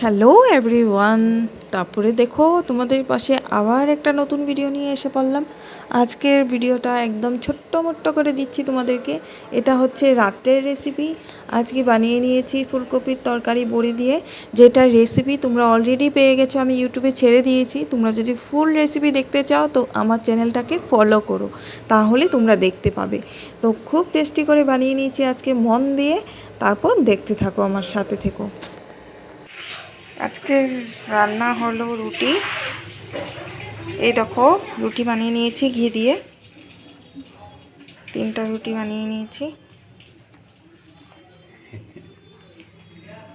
Hello everyone তারপরে দেখো, তোমাদের পাশে আবার একটা নতুন ভিডিও নিয়ে এসে পড়লাম। আজকের ভিডিওটা একদম ছোট্ট মোট্ট করে দিচ্ছি তোমাদেরকে। এটা হচ্ছে রাত্রের রেসিপি আজকে বানিয়ে নিয়েছি ফুলকপির তরকারি বড়ি দিয়ে। যেটা রেসিপি তোমরা অলরেডি পেয়ে গেছো, আমি ইউটিউবে ছেড়ে দিয়েছি। তোমরা যদি ফুল রেসিপি দেখতে চাও, তো আমার চ্যানেলটাকে ফলো করো। তাহলে তোমরা দেখতে পাবে। তো খুব টেস্টি করে বানিয়ে নিয়েছি আজকে। মন দিয়ে তারপর দেখতে থাকো আমার সাথে থেকো। আজকে রান্না হলো রুটি। এই দেখো, রুটি বানিয়ে নিয়েছি ঘি দিয়ে। তিনটা রুটি বানিয়ে নিয়েছি।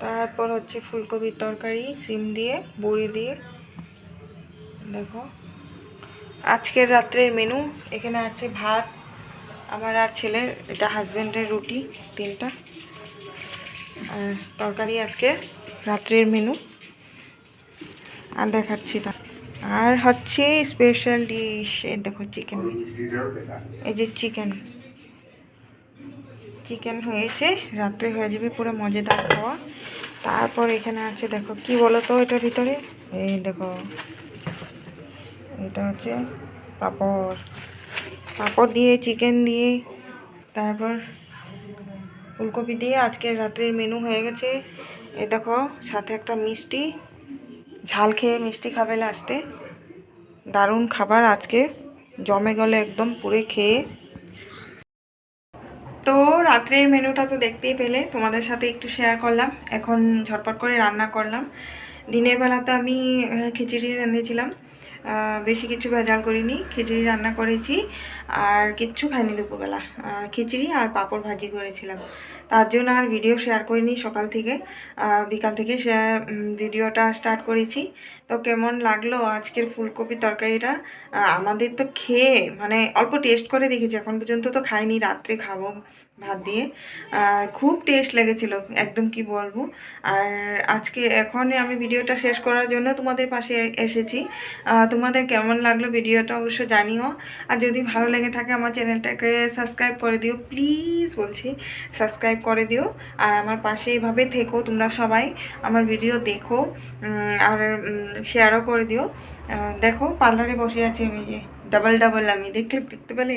তারপর হচ্ছে ফুলকপির তরকারি, সিম দিয়ে, বড়ি দিয়ে। দেখো। আজকের রাত্রের মেনু এখানে আছে ভাত, আমার আর ছেলের, এটা হাজব্যান্ডের রুটি, তিনটা। আর তরকারি আজকে রাত্রের মেনু আর দেখাচ্ছি তা আর হচ্ছে স্পেশাল ডিশ দেখো চিকেন এই যে চিকেন চিকেন হয়েছে, রাত্রে হয়ে যাবে পুরো মজাদার খাওয়া। তারপর এখানে আছে, দেখো কি বলো তো এটার ভিতরে? এই দেখো। এটা হচ্ছে পাপড়। পাপড় দিয়ে চিকেন দিয়ে, তারপর ফুলকপি দিয়ে। আজকের রাত্রের মেনু হয়ে গেছে। এ দেখো, সাথে একটা মিষ্টি। ঝাল খেয়ে মিষ্টি খাবে লাস্টে দারুণ খাবার আজকে। জমে গেলে একদম পুরে খেয়ে। তো রাত্রের মেনুটা তো দেখতেই পেলে। তোমাদের সাথে একটু শেয়ার করলাম। এখন ঝটপট করে রান্না করলাম। দিনের বেলাতে আমি খিচুড়ি রেঁধেছিলাম বেশি কিছু ভেজাল করিনি, খিচুড়ি রান্না করেছি আর কিচ্ছু খাইনি দুপুরবেলা। খিচুড়ি আর পাঁপড় ভাজি করেছিলাম। তার জন্য আর ভিডিও শেয়ার করিনি সকাল থেকে। বিকাল থেকে সে ভিডিওটা স্টার্ট করেছি। তো কেমন লাগল আজকের ফুলকপি তরকারিটা? আমাদের তো খেয়ে মানে অল্প টেস্ট করে দেখেছি, এখন পর্যন্ত তো খাইনি, রাত্রে খাব। ভাত দিয়ে। খুব টেস্ট লেগেছিল, একদম কি বলব। আর আজকে এখন আমি ভিডিওটা শেষ করার জন্য তোমাদের পাশে এসেছি। তোমাদের কেমন লাগল ভিডিওটা অবশ্য জানিও। আর যদি ভালো লেগে থাকে আমার চ্যানেলটাকে সাবস্ক্রাইব করে দিও প্লিজ বলছি সাবস্ক্রাইব করে দিও। আর আমার পাশে এইভাবে থেকো তোমরা সবাই, আমার ভিডিও দেখো আর শেয়ারও করে দিও। দেখো পার্লারে বসে আছি আমি। যে ডাবল ডাবল আমি দেখলে দেখতে পেলে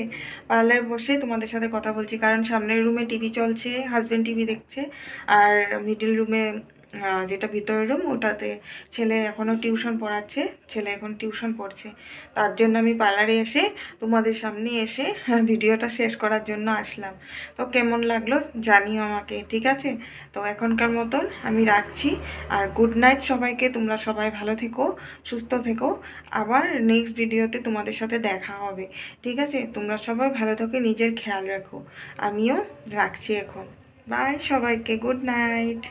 পার্লারে বসে তোমাদের সাথে কথা বলছি। কারণ সামনের রুমে টিভি চলছে হাজব্যান্ড টিভি দেখছে, আর মিডিল রুমে যেটা ভিতরের রুম ওটাতে ছেলে এখনও টিউশন পড়াচ্ছে, ছেলে এখন টিউশন পড়ছে। তার জন্য আমি পার্লারে এসে তোমাদের সামনে এসে ভিডিওটা শেষ করার জন্য আসলাম। তো কেমন লাগল জানিও আমাকে, ঠিক আছে? তো এখনকার মতন আমি রাখছি। আর গুড নাইট সবাইকে, তোমরা সবাই ভালো থেকো, সুস্থ থেকো। আবার নেক্সট ভিডিওতে তোমাদের সাথে দেখা হবে, ঠিক আছে? তোমরা সবাই ভালো থেকো, নিজের খেয়াল রাখো। আমিও রাখছি এখন। বাই সবাইকে গুড নাইট